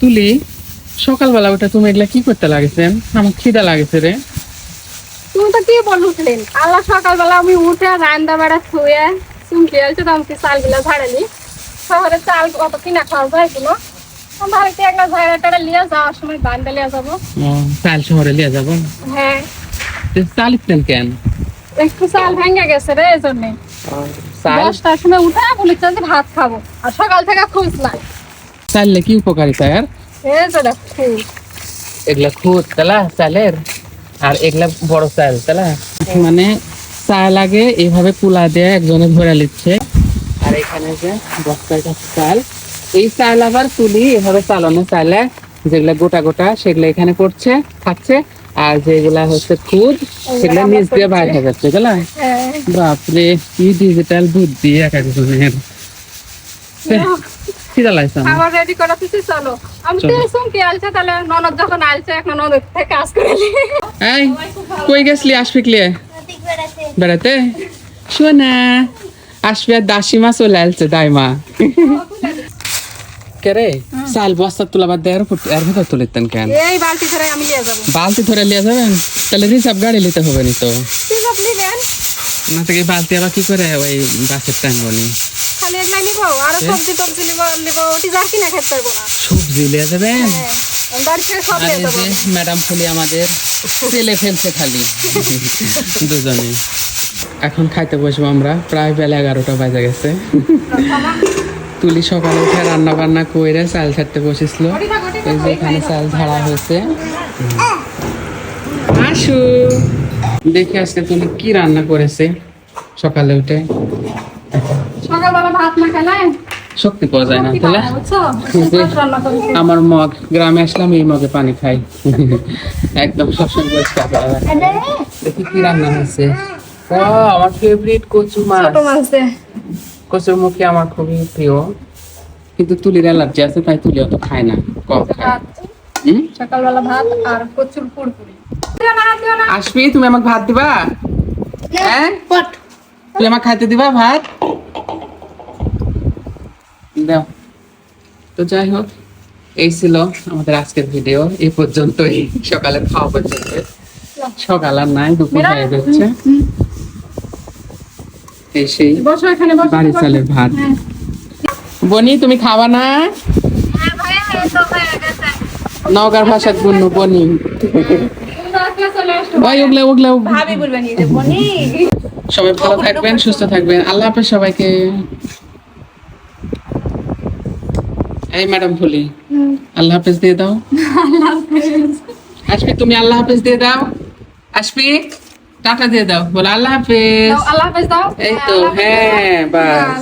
তুলি সকালবেলা ওটা তুমি এগুলা কি করতে লাগেছে? আমার খিদা লাগেছে রে। তুমি তো কি বল উঠলেন আল্লাহ সকালবেলা আমি উঠে রান্না বাড়া শুয়ে চুমকি আলছে তো আমাকে চালগুলা ঝাড়ালি। শহরে চাল অত কিনা খাওয়া যায় কিনো বাড়িতে একটা ঝাড়া টাড়া লিয়ে যাওয়ার সময় বান্দা লিয়ে যাব। চাল শহরে লিয়ে যাব? হ্যাঁ। চাল ইতেন কেন? একটু চাল ভেঙে গেছে রে এই জন্যে। দশটার সময় উঠে যে ভাত খাব। আর সকাল থেকে খুঁজলাম। চাললে কি উপকারিতা এর এগুলা খুদ তালা চালের আর এগুলা বড় চাল তালা। মানে চাল আগে এইভাবে কুলা দিয়ে একজনে ভরে নিচ্ছে। আর এখানে যে বস্তায় কাছে চাল এই চাল আবার তুলি এভাবে চালানো চালে যেগুলা গোটা গোটা সেগুলো এখানে পড়ছে খাচ্ছে আর যেগুলা হচ্ছে খুদ সেগুলা নিচ দিয়ে বাইর হয়ে যাচ্ছে বুঝলা হ্যাঁ। বাপরে কি ডিজিটাল বুদ্ধি এক একজনের কি জ্বালাইছে আমার? খাবার রেডি করা তুই চলো আমি তো চলো। চুমকি আলছে তাহলে ননদ যখন আলছে এখন ননদ থেকে কাজ করে এই কই গেছলি আসবি ক্লিয়ে বেড়াতে। শোনা আসবি আর দাসিমা চলে আসছে দাইমা। কে রে? চাল বস্তা তোলা বাদ দেয় এর ভিতর তুলিতেন কেন? এই বালতি ধরে আমি নিয়ে যাব। বালতি ধরে লিয়ে যাবেন? তাহলে রিসার্ভ গাড়ি নিতে হবে নি তো। নিবেন? না থেকে বালতি আবার কি করে ওই বাসের টাঙ্গো নি খালি এগুলাই নিবো আরও সবজি টবজি নিবো নিবো ওটি যার কিনা খেতে পারব না। সবজি লিয়ে যাবেন? হ্যাঁ ম্যাডাম ফুলি আমাদের তেলে ফেলছে খালি। দুজনে। এখন খাইতে বসবো আমরা প্রায় বেলা এগারোটা বাজে গেছে। তুলি সকালে উঠে রান্না বান্না করে চাল ছাড়তে বসেছিল। এই যে এখানে চাল ঝাড়া হয়েছে। আসু। দেখি আজকে তুমি কি রান্না করেছে সকালে উঠে? সকালবেলা ভাত না খেলে? শক্তি পাওয়া যায় না তাহলে। আমার মগ গ্রামে আসলাম এই মগে পানি খাই। একদম সবসময় পরিষ্কার দেখি কি রান্না হয়েছে। আমার ফেভারিট কচু মাছ। কচুর মুখে আমার খুবই প্রিয়। কিন্তু তুলির অ্যালার্জি আছে তাই তুলি অত খায় না কম খায়। সকালবেলা ভাত আর প্রচুর পুরপুরি। আসবি তুমি আমাকে ভাত দিবা? হ্যাঁ? তুমি আমাকে খাইতে দিবা ভাত? দাও। তো যাই হোক এই ছিল আমাদের আজকের ভিডিও এই পর্যন্তই সকালে খাওয়া পর্যন্ত। সকাল আর নাই দুপুর হয়ে যাচ্ছে এই সেই বাড়ি চালের ভাত। হ্যাঁ। বনি তুমি খাবা না? নওগাঁর ভাষার গুণ্য বনি। ওই ওগুলা ওগুলা। ভাবি বলবেন এই যে বনি। সবাই ভালো থাকবেন সুস্থ থাকবেন। আল্লাহ হাফেজ সবাইকে। এই ম্যাডাম ফুলি আল্লাহ হাফেজ দিয়ে দাও। আল্লাহ হাফেজ আসবি তুমি আল্লাহ হাফেজ দিয়ে দাও। আসবি টাটা দিয়ে দাও। বলো আল্লাহ হাফেজ। আল্লাহ হাফেজ দাও। এই তো হ্যাঁ বাস।